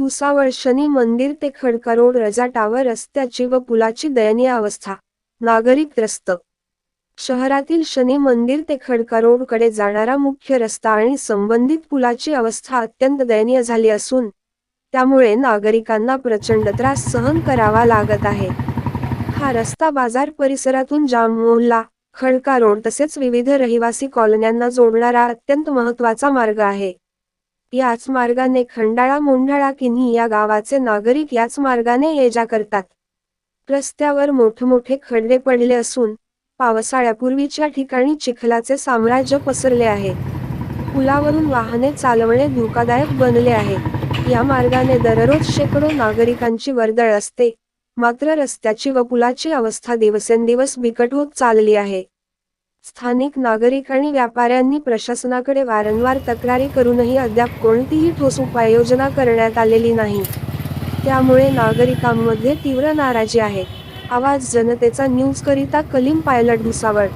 भुसावळ शनी मंदिर ते खडका रोड रजाटावर रस्त्याची व पुलाची दयनीय अवस्था. नागरिक त्रस्त शहरातील शनी मंदिर ते खडका रोडकडे जाणारा मुख्य रस्ता आणि संबंधित पुलाची अवस्था अत्यंत दयनीय झाली असून त्यामुळे नागरिकांना प्रचंड त्रास सहन करावा लागत आहे. हा रस्ता बाजार परिसरातून जाम मोहल्ला खडका रोड तसेच विविध रहिवासी कॉलन्यांना जोडणारा अत्यंत महत्त्वाचा मार्ग आहे. याच मार्गाने खंडाळा मोंढाळा किन्ही या गावाचे नागरिक याच मार्गाने ये जा करतात. रस्त्यावर मोठमोठे खड्डे पडले असून पावसाळ्यापूर्वीच्या ठिकाणी चिखलाचे साम्राज्य पसरले आहे. पुलावरून वाहने चालवणे धोकादायक बनले आहे. या मार्गाने दररोज शेकडो नागरिकांची वर्दळ असते. मात्र रस्त्याची व पुलाची अवस्था दिवसेंदिवस बिकट होत चालली आहे. स्थानिक नागरिक आणि व्यापाऱ्यांनी प्रशासनाकडे वारंवार तक्रारी करूनही अद्याप कोणतीही ठोस उपाययोजना करण्यात आलेली नाही. त्यामुळे नागरिकांमध्ये तीव्र नाराजी आहे. आवाज जनतेचा न्यूज करिता कलीम पायलट भुसावळ.